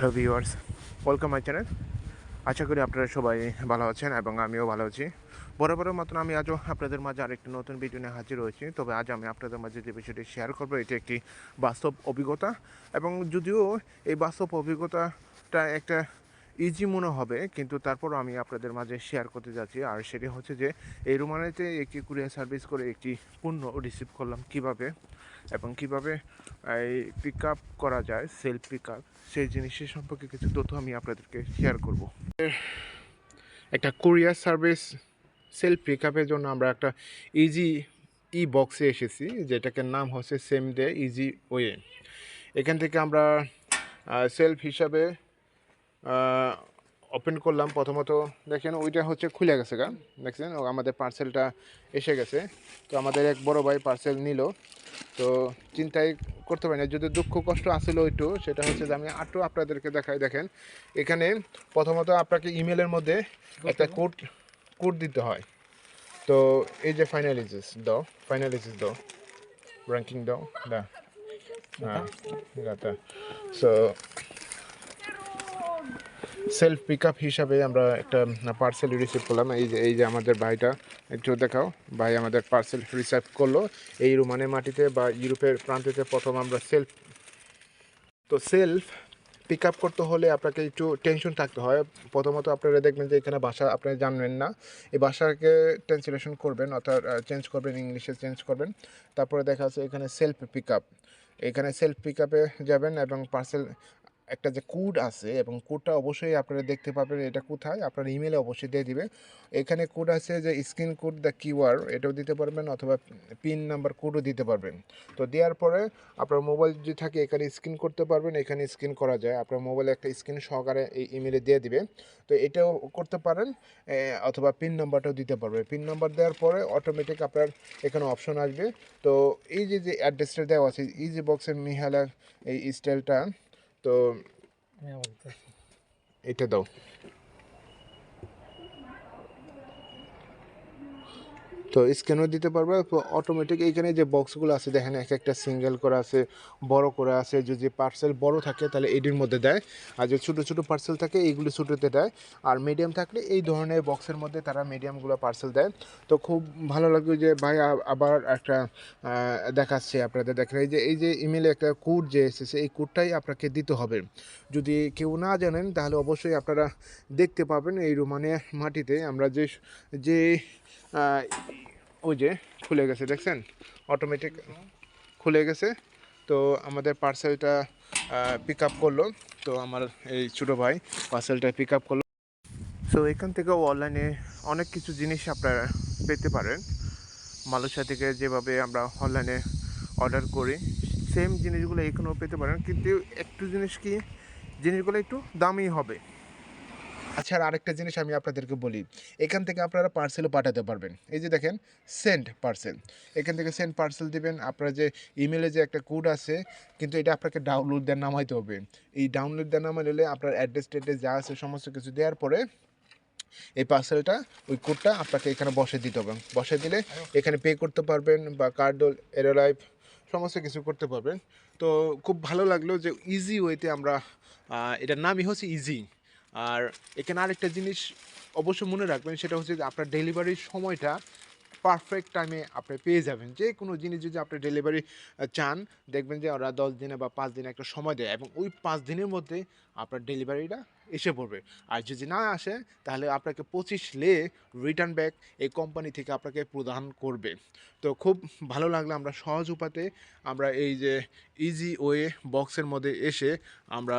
Hello viewers welcome my channel আশা করি আপনারা সবাই ভালো আছেন এবং আমিও ভালো আছি। বরাবরের মতন আমি আজও আপনাদের মাঝে আরেকটি নতুন ভিডিও নিয়ে হাজির হয়েছি। তবে আজ আমি আপনাদের মাঝে যে বিষয়টি শেয়ার করব, এটি একটি বাস্তব অভিজ্ঞতা। এবং যদিও এই বাস্তব অভিজ্ঞতাটা একটা ইজি মনে হবে, কিন্তু তারপরও আমি আপনাদের মাঝে শেয়ার করতে যাচ্ছি। আর সেটি হচ্ছে যে, এই রুমানাইতে একটি কুরিয়ার সার্ভিস করে একটি পণ্য রিসিভ করলাম কীভাবে এবং কীভাবে, এই পিক আপ করা যায় সেলফ পিক আপ সেই জিনিসের সম্পর্কে কিছু তথ্য আমি আপনাদেরকে শেয়ার করব। একটা কুরিয়ার সার্ভিস সেলফ পিক আপের জন্য আমরা একটা ইজি ই বক্সে এসেছি, যেটাকে নাম হচ্ছে সেম ডে ইজি ওয়ে এখান থেকে আমরা সেলফ হিসাবে ওপেন করলাম প্রথমত। দেখেন ওইটা হচ্ছে খুলে গেছে গা। দেখছেন ও আমাদের পার্সেলটা এসে গেছে। তো আমাদের এক বড় ভাই পার্সেল নিল। তো চিন্তাই করতে পারি না যদি দুঃখ কষ্ট আসলে একটু সেটা হচ্ছে যে আমি আরও আপনাদেরকে দেখাই। দেখেন এখানে প্রথমত আপনাকে ইমেলের মধ্যে একটা কোড কোড দিতে হয়। তো এই যে ফাইনালিসিস দাও ফাইনালিসিস দাও। র্যাঙ্কিং দাও দা। হ্যাঁ সো সেলফ পিক আপ হিসাবে আমরা একটা পার্সেল রিসিভ করলাম। এই যে এই যে আমাদের ভাইটা, একটু দেখাও। ভাই আমাদের পার্সেল রিসিভ করল। এই রোমানের মাটিতে বা ইউরোপের প্রান্তেতে প্রথম আমরা সেলফ তো সেলফ পিক আপ করতে হলে আপনাকে একটু টেনশন থাকতে হয়। প্রথমত আপনারা দেখবেন যে এখানে ভাষা আপনারা জানবেন না। এই ভাষাকে ট্রান্সলেশন করবেন, অর্থাৎ চেঞ্জ করবেন, ইংলিশে চেঞ্জ করবেন। তারপরে দেখা যাচ্ছে এখানে সেলফ পিক আপ এখানে সেলফ পিক আপে যাবেন এবং পার্সেল একটা যে কোড আছে এবং কোডটা অবশ্যই আপনারা দেখতে পাবেন এটা কোথায়। আপনার ইমেলে অবশ্যই দিয়ে দিবে এখানে কোড আছে যে স্ক্রিন কোড দ্য কিওয়ার এটাও দিতে পারবেন অথবা পিন নাম্বার কোডও দিতে পারবেন। তো দেওয়ার পরে আপনার মোবাইল যদি থাকে, এখানে স্ক্রিন করতে পারবেন, এখানে স্ক্রিন করা যায়। আপনার মোবাইলে একটা স্ক্রিন সহকারে এই ইমেলে দিয়ে দিবে তো এটাও করতে পারেন অথবা পিন নাম্বারটাও দিতে পারবে পিন নাম্বার দেওয়ার পরে অটোমেটিক আপনার এখানে অপশন আসবে। তো এই যে যে অ্যাড্রেসটা দেওয়া আছে ইজি বক্সের মিহালা এই স্টাইলটা তো এটা দাও। তো স্ক্যানও দিতে পারবে অটোমেটিক এইখানে যে বক্সগুলো আছে, দেখেন এক একটা সিঙ্গেল করা আছে, বড় করে আছে, যদি পার্সেল বড় থাকে তাহলে এটির মধ্যে দেয়, আর যদি ছোটো ছোটো পার্সেল থাকে এইগুলি ছোটোতে দেয়, আর মিডিয়াম থাকলে এই ধরনের বক্সের মধ্যে তারা মিডিয়ামগুলো পার্সেল দেয়। তো খুব ভালো লাগবে যে ভাই আবার একটা দেখাচ্ছে আপনাদের, দেখেন এই যে এই যে ইমেলে একটা কোড যে এসেছে, এই কোডটাই আপনাকে দিতে হবে। যদি কেউ না জানেন তাহলে অবশ্যই আপনারা দেখতে পাবেন এই রোমানিয়া মাটিতে আমরা যে যে ওই যে খুলে গেছে, দেখছেন? অটোমেটিক খুলে গেছে। তো আমাদের পার্সেলটা পিক আপ করল। তো আমার এই ছোটো ভাই পার্সেলটা পিক আপ করল। সো এখান থেকে অনলাইনে অনেক কিছু জিনিস আপনারা পেতে পারেন। মালয়েশিয়া থেকে যেভাবে আমরা অনলাইনে অর্ডার করি সেম জিনিসগুলো এখানেও পেতে পারেন। কিন্তু একটু জিনিস কি, জিনিসগুলো একটু দামি হবে। আচ্ছা আর আরেকটা জিনিস আমি আপনাদেরকে বলি। এখান থেকে আপনারা পার্সেলও পাঠাতে পারবেন। এই যে দেখেন সেন্ড পার্সেল এখান থেকে সেন্ড পার্সেল দিবেন। আপনার যে ইমেলে যে একটা কোড আছে, কিন্তু এটা আপনাকে ডাউনলোড দেওয়ার নামাইতে হবে। এই ডাউনলোড দেওয়ার নামাইলে আপনার অ্যাড্রেস টেড্রেস যা আছে, সমস্ত কিছু দেওয়ার পরে এই পার্সেলটা ওই কোডটা আপনাকে এখানে বসে দিতে হবে। বসে দিলে এখানে পে করতে পারবেন বা কার্ডল এরোলাইফ সমস্ত কিছু করতে পারবেন। তো খুব ভালো লাগল যে ইজি ওয়েতে আমরা এটার নামই হচ্ছে ইজি আর এখানে আরেকটা জিনিস অবশ্যই মনে রাখবেন, সেটা হচ্ছে যে আপনার ডেলিভারির সময়টা পারফেক্ট টাইমে আপনি পেয়ে যাবেন। যে কোনো জিনিস যদি আপনি ডেলিভারি চান, দেখবেন যে ওরা দশ দিনে বা পাঁচ দিনে একটা সময় দেয় এবং ওই পাঁচ দিনের মধ্যে আপনার ডেলিভারিটা এসে পড়বে। আর যদি না আসে, তাহলে আপনাকে পঁচিশ লে রিটার্ন ব্যাক এই কোম্পানি থেকে আপনাকে প্রদান করবে। তো খুব ভালো লাগল আমরা সহজ উপাতে আমরা এই যে ইজি ওয়ে বক্সের মধ্যে এসে আমরা